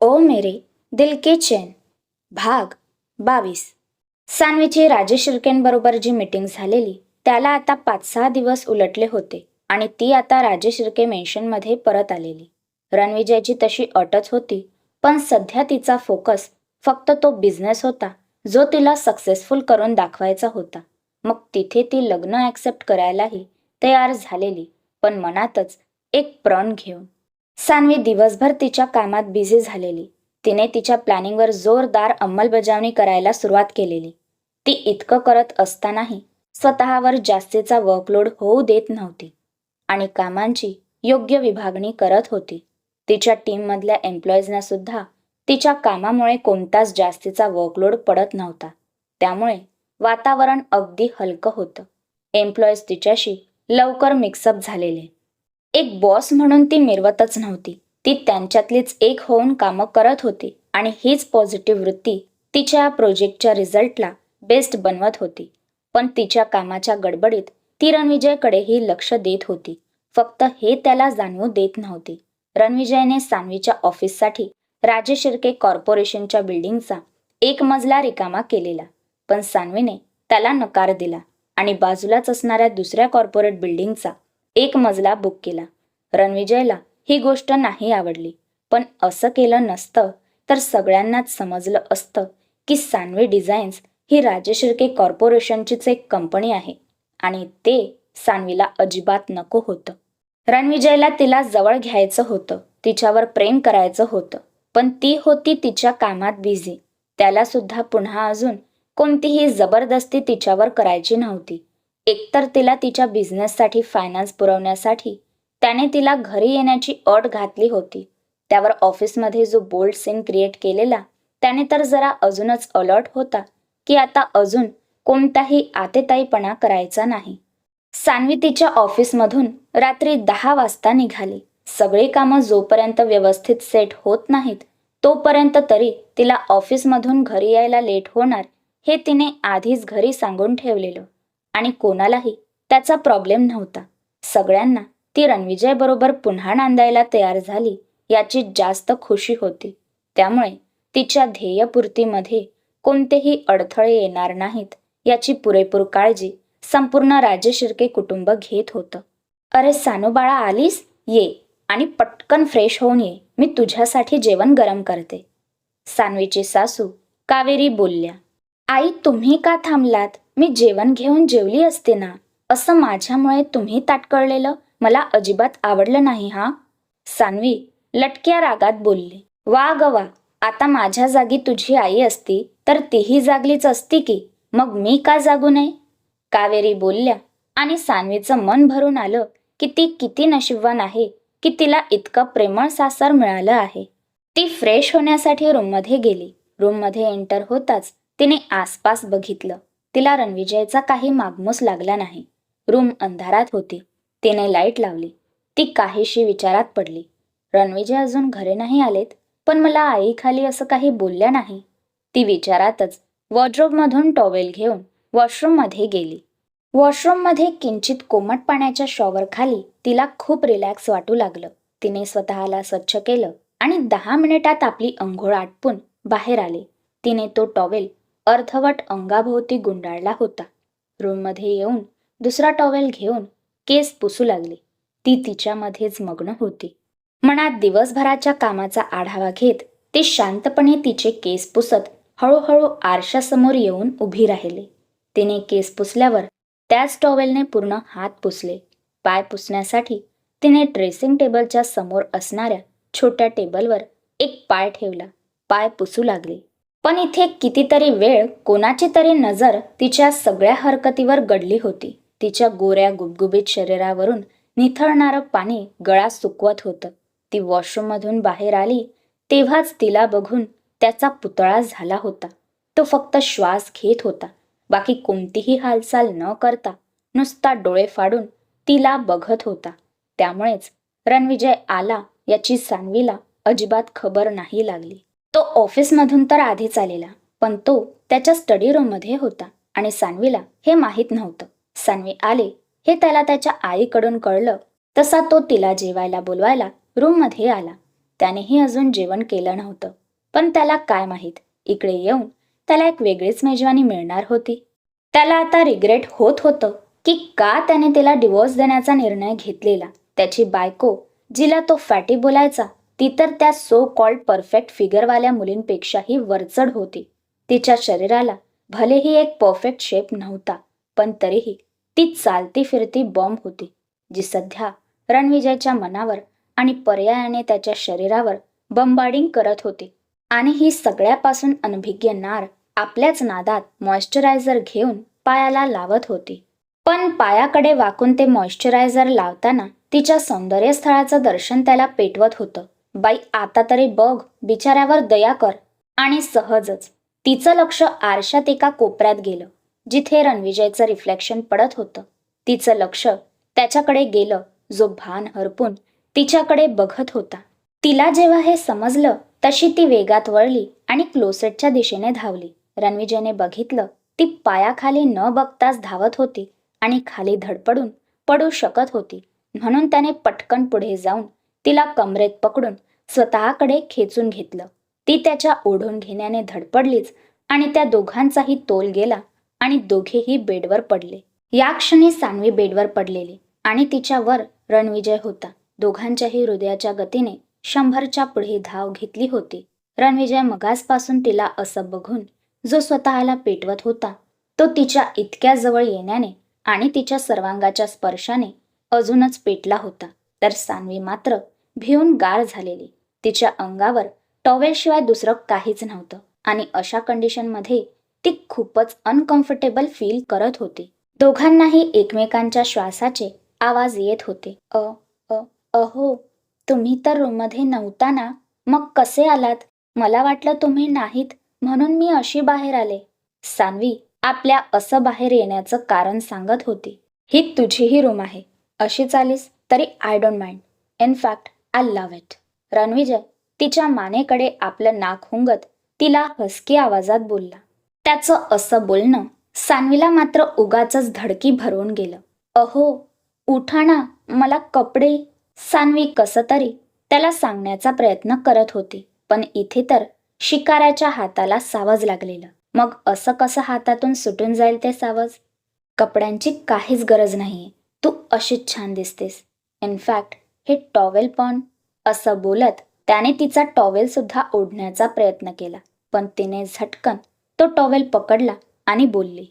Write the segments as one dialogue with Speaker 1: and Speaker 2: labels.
Speaker 1: ओ मेरे दिल के चैन भाग बावीस. सानवीची राजेश शिर्केंबरोबर जी मीटिंग झालेली त्याला आता पाच सहा दिवस उलटले होते आणि ती आता राजेश शिर्के मेन्शनमध्ये परत आलेली. रणविजयची तशी अटच होती पण सध्या तिचा फोकस फक्त तो बिझनेस होता जो तिला सक्सेसफुल करून दाखवायचा होता. मग तिथे ती लग्न ॲक्सेप्ट करायलाही तयार झालेली पण मनातच एक प्रण घेऊन सानवी दिवसभर तिच्या कामात बिझी झालेली. तिने तिच्या प्लॅनिंगवर जोरदार अंमलबजावणी करायला सुरुवात केलेली. ती इतकं करत असतानाही स्वतःवर जास्तीचा वर्कलोड होऊ देत नव्हती आणि कामांची योग्य विभागणी करत होती. तिच्या टीममधल्या एम्प्लॉईजना सुद्धा तिच्या कामामुळे कोणताच जास्तीचा वर्कलोड पडत नव्हता. त्यामुळे वातावरण अगदी हलकं होतं. एम्प्लॉईज तिच्याशी लवकर मिक्सअप झालेले. एक बॉस म्हणून ती मिरवतच नव्हती. ती त्यांच्यातलीच एक होऊन कामं करत होती आणि हीच पॉझिटिव्ह वृत्ती तिच्या प्रोजेक्टच्या रिझल्टला बेस्ट बनवत होती. पण तिच्या कामाच्या गडबडीत ती रणविजयकडेही लक्ष देत होती. फक्त हे त्याला जाणवू देत नव्हती. रणविजयने सानवीच्या ऑफिससाठी राजे शिर्के कॉर्पोरेशनच्या बिल्डिंगचा एक मजला रिकामा केलेला. पण सानवीने त्याला नकार दिला आणि बाजूलाच असणाऱ्या दुसऱ्या कॉर्पोरेट बिल्डिंगचा एक मजला बुक केला. रणविजयला ही गोष्ट नाही आवडली. पण असं केलं नसतं तर सगळ्यांनाच समजलं असतं की सानवी डिझाईन्स ही राजशिर्के कॉर्पोरेशनचीच एक कंपनी आहे आणि ते सानवीला अजिबात नको होतं. रणविजयला तिला जवळ घ्यायचं होतं तिच्यावर प्रेम करायचं होतं पण ती होती तिच्या कामात बिझी त्याला सुद्धा पुन्हा अजून कोणतीही जबरदस्ती तिच्यावर करायची नव्हती. एकतर तिला तिच्या बिझनेससाठी फायनान्स पुरवण्यासाठी त्याने तिला घरी येण्याची अट घातली होती. त्यावर ऑफिसमध्ये जो बोल्ड सीन क्रिएट केलेला त्याने तर जरा अजूनच अलर्ट होता की आता अजून कोणताही आतेताईपणा करायचा नाही. सानवी तिच्या ऑफिसमधून रात्री दहा वाजता निघाली. सगळी कामं जोपर्यंत व्यवस्थित सेट होत नाहीत तोपर्यंत तरी तिला ऑफिसमधून घरी यायला लेट होणार हे तिने आधीच घरी सांगून ठेवलेलं. आणि कोणालाही त्याचा प्रॉब्लेम नव्हता. सगळ्यांना ती रणविजय बरोबर पुन्हा नांदायला तयार झाली याची जास्त खुशी होती. त्यामुळे तिच्या ध्येयपूर्तीमध्ये कोणतेही अडथळे येणार नाहीत याची पुरेपूर काळजी संपूर्ण राज्य शिर्के कुटुंब घेत होतं. अरे सानू बाळा आलीस? ये आणि पटकन फ्रेश होऊन ये. मी तुझ्यासाठी जेवण गरम करते. सानवीची सासू कावेरी बोलल्या. आई तुम्ही का थांबलात? मी जेवण घेऊन जेवली असते ना? असं माझ्यामुळे तुम्ही ताटकळलेलं? मला अजिबात आवडलं नाही हा? सानवी लटक्या रागात बोलली. वा ग वा आता माझ्या जागी तुझी आई असती तर तीही जागलीच असती की? मग मी का जागू नये? कावेरी बोलल्या आणि सानवीचं मन भरून आलं की ती किती नशिबवान आहे की तिला इतकं प्रेमळ सासर मिळालं आहे. ती फ्रेश होण्यासाठी रूममध्ये गेली. रूममध्ये एंटर होताच तिने आसपास बघितलं. तिला रणविजयचा काही मागमूस लागला नाही. रूम अंधारात होती. तिने लाइट लावली. ती काहीशी विचारात पडली. रणविजय अजून घरे नाही आलेत पण मला आईखाली असं काही बोलल्या नाही. ती विचारातच वॉर्ड्रोबमधून टॉवेल घेऊन वॉशरूममध्ये गेली. वॉशरूममध्ये किंचित कोमट पाण्याच्या शॉवरखाली तिला खूप रिलॅक्स वाटू लागलं. तिने स्वतःला स्वच्छ केलं आणि दहा मिनिटात आपली अंघोळ आटपून बाहेर आले. तिने तो टॉवेल अर्धवट अंगाभोवती गुंडाळला होता. रूममध्ये येऊन दुसरा टॉवेल घेऊन केस पुसू लागली. ती तिच्यामध्येच मग्न होती. मनात दिवसभराच्या कामाचा आढावा घेत ती शांतपणे तिचे केस पुसत हळूहळू आरशासमोर येऊन उभी राहिली. तिने केस पुसल्यावर त्याच टॉवेलने पूर्ण हात पुसले. पाय पुसण्यासाठी तिने ड्रेसिंग टेबलच्या समोर असणाऱ्या छोट्या टेबलवर एक पाय ठेवला. पाय पुसू लागली. पण इथे कितीतरी वेळ कोणाची तरी नजर तिच्या सगळ्या हरकतीवर गडली होती. तिच्या गोऱ्या गुबगुबीत शरीरावरून निथळणारं पाणी गळा सुकवत होतं. ती वॉशरूममधून बाहेर आली तेव्हाच तिला बघून त्याचा पुतळा झाला होता. तो फक्त श्वास घेत होता. बाकी कोणतीही हालचाल न करता नुसता डोळे फाडून तिला बघत होता. त्यामुळेच रणविजय आला याची सानवीला अजिबात खबर नाही लागली. तो ऑफिसमधून तर आधीच आलेला पण तो त्याच्या स्टडी रूममध्ये होता आणि सानवीला हे माहीत नव्हतं. सानवी आले हे त्याला त्याच्या आईकडून कळलं तसा तो तिला जेवायला बोलवायला रूममध्ये आला. त्यानेही अजून जेवण केलं नव्हतं. पण त्याला काय माहीत? इकडे येऊन त्याला एक वेगळीच मेजवानी मिळणार होती. त्याला आता रिग्रेट होत होतं की का त्याने तिला डिवोर्स देण्याचा निर्णय घेतलेला. त्याची बायको जिला तो फॅटी बोलायचा ती तर त्या सो कॉल्ड परफेक्ट फिगरवाल्या मुलींपेक्षाही वरचढ होती. तिच्या शरीराला भलेही एक परफेक्ट शेप नव्हता पण तरीही ती चालती फिरती बॉम्ब होती जी सध्या रणविजयच्या मनावर आणि पर्यायाने त्याच्या शरीरावर बंबाडिंग करत होती. आणि ही सगळ्यापासून अनभिज्ञ नार आपल्याच नादात मॉइश्चरायझर घेऊन पायाला लावत होती. पण पायाकडे वाकून ते मॉइश्चरायझर लावताना तिच्या सौंदर्यस्थळाचं दर्शन त्याला पेटवत होतं. बाई आता तरी बघ बिचाऱ्यावर दया कर. आणि सहजच. तिचं लक्ष आरशात एका कोपऱ्यात गेलं जिथे रणविजयचं रिफ्लेक्शन पडत होतं. तिचं लक्ष त्याच्याकडे गेलं जो भान हरपून तिच्याकडे बघत होता. तिला जेव्हा हे समजलं तशी ती वेगात वळली आणि क्लोसेटच्या दिशेने धावली. रणविजयने बघितलं ती पायाखाली न बघताच धावत होती आणि खाली धडपडून पडू शकत होती. म्हणून त्याने पटकन पुढे जाऊन तिला कमरेत पकडून स्वतःकडे खेचून घेतलं. ती त्याच्या ओढून घेण्याने धडपडलीच आणि त्या दोघांचाही तोल गेला आणि दोघेही बेडवर पडले. या क्षणी सानवी बेडवर पडलेली आणि तिच्यावर रणविजय होता. दोघांच्याही हृदयाच्या गतीने शंभरच्या पुढे धाव घेतली होती. रणविजय मगासपासून तिला असं बघून जो स्वतःला पेटवत होता तो तिच्या इतक्या जवळ येण्याने आणि तिच्या सर्वांगाच्या स्पर्शाने अजूनच पेटला होता. तर सान्वी मात्र भिवून गार झालेली. तिच्या अंगावर टॉवेलशिवाय दुसरं काहीच नव्हतं. आणि अशा कंडिशनमध्ये ती खूपच अनकम्फर्टेबल फील करत होती. दोघांनाही एकमेकांच्या श्वासाचे आवाज येत होते. अ अ अहो तुम्ही तर रूममध्ये नव्हता ना? मग कसे आलात? मला वाटलं तुम्ही नाहीत म्हणून मी अशी बाहेर आले. सान्वी आपल्या असं बाहेर येण्याचं कारण सांगत होती. ही तुझीही रूम आहे. अशी चालीस. तरी I don't mind in fact I love it Ranvijay तिच्या मानेकडे आपलं नाक हुंगत तिला हसकी आवाजात बोलला. त्याचं असं बोलणं सानवीला मात्र उगाच धडकी भरवून गेलं. अहो उठा ना मला कपडे. सानवी कसं तरी त्याला सांगण्याचा प्रयत्न करत होती पण इथे तर शिकाऱ्याच्या हाताला सावज लागलेलं. मग असं कसं हातातून सुटून जाईल ते सावज? कपड्यांची काहीच गरज नाहीये. तू अशीच छान दिसतेस. इनफॅक्ट हे टॉवेल पण. असं बोलत त्याने तिचा टॉवेल सुद्धा ओढण्याचा प्रयत्न केला. पण तिने झटकन तो टॉवेल पकडला आणि बोलली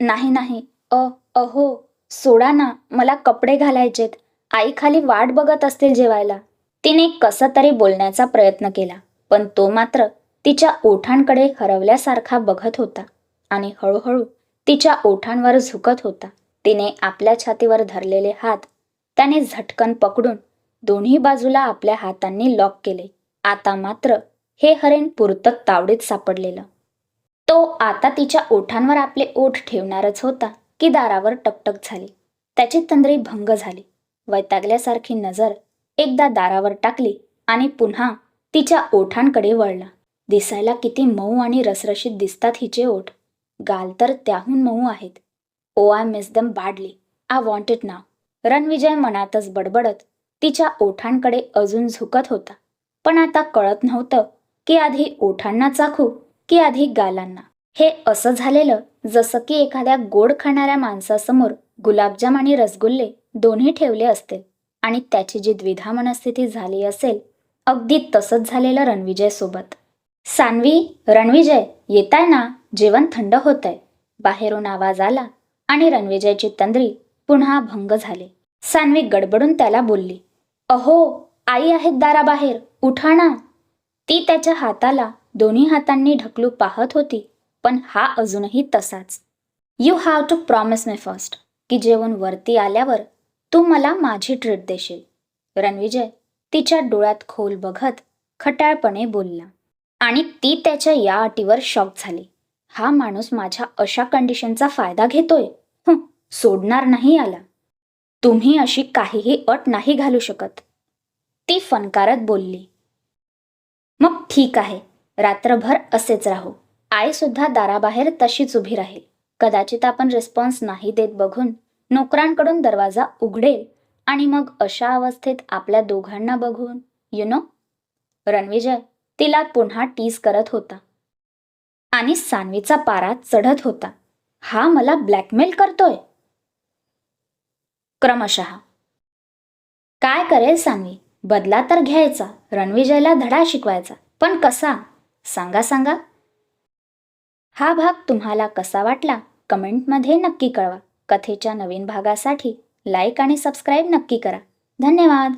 Speaker 1: नाही नाही अ अहो सोडा ना मला कपडे घालायचेत. आई खाली वाट बघत असतील जेवायला. तिने कसं तरी बोलण्याचा प्रयत्न केला पण तो मात्र तिच्या ओठांकडे हरवल्यासारखा बघत होता आणि हळूहळू तिच्या ओठांवर झुकत होता. तिने आपल्या छातीवर धरलेले हात त्याने झटकन पकडून दोन्ही बाजूला आपल्या हातांनी लॉक केले. आता मात्र हे हरेण पुरतं तावडीत सापडलेलं. तो आता तिच्या ओठांवर आपले ओठ ठेवणारच होता की दारावर टकटक झाली. त्याची तंद्री भंग झाली. वैतागल्यासारखी नजर एकदा दारावर टाकली आणि पुन्हा तिच्या ओठांकडे वळला. दिसायला किती मऊ आणि रसरशीत दिसतात हिचे ओठ. गाल तर त्याहून मऊ आहेत. ओ I miss them badly I wanted नाव रणविजय मनातच बडबडत तिच्या ओठांकडे अजून झुकत होता. पण आता कळत नव्हतं की आधी ओठांना चाखू की आधी गालांना. हे असं झालेलं जसं की एखाद्या गोड खाणाऱ्या माणसासमोर गुलाबजाम आणि रसगुल्ले दोन्ही ठेवले असतील आणि त्याची जी द्विधा मनस्थिती झाली असेल अगदी तसंच झालेलं रणविजय सोबत. सान्वी रणविजय येताय ना? जेवण थंड होतंय. बाहेरून आवाज आला आणि रणविजयची तंद्री पुन्हा भंग झाले. सान्वी गडबडून त्याला बोलली अहो आई आहेत दाराबाहेर उठा ना. ती त्याच्या हाताला दोन्ही हातांनी ढकलू पाहत होती पण हा अजूनही तसाच. यू हॅव टू प्रॉमिस मी फर्स्ट की जेवण वरती आल्यावर तू मला माझी ट्रीट देशील. रणविजय तिच्या डोळ्यात खोल बघत खटाळपणे बोलला. आणि ती त्याच्या या अटीवर शॉक झाली. हा माणूस माझ्या अशा कंडिशनचा फायदा घेतोय? सोडणार नाही आला. तुम्ही अशी काहीही अट नाही घालू शकत. ती फनकारत बोलली. मग ठीक आहे रात्रभर असेच राहू. आई सुद्धा दाराबाहेर तशीच उभी राहील. कदाचित आपण रिस्पॉन्स नाही देत बघून नोकरांकडून दरवाजा उघडेल आणि मग अशा अवस्थेत आपल्या दोघांना बघून यु नो रणविजय तिला पुन्हा टीज करत होता. आणि सान्वीचा पारा चढत होता. हा मला ब्लॅकमेल करतोय. क्रमशः काय करेल सान्वी बदला तर घ्यायचा रणविजयला धडा शिकवायचा. पण कसा? सांगा सांगा. हा भाग तुम्हाला कसा वाटला? कमेंटमध्ये नक्की कळवा. कथेच्या नवीन भागासाठी लाईक आणि सबस्क्राईब नक्की करा. धन्यवाद.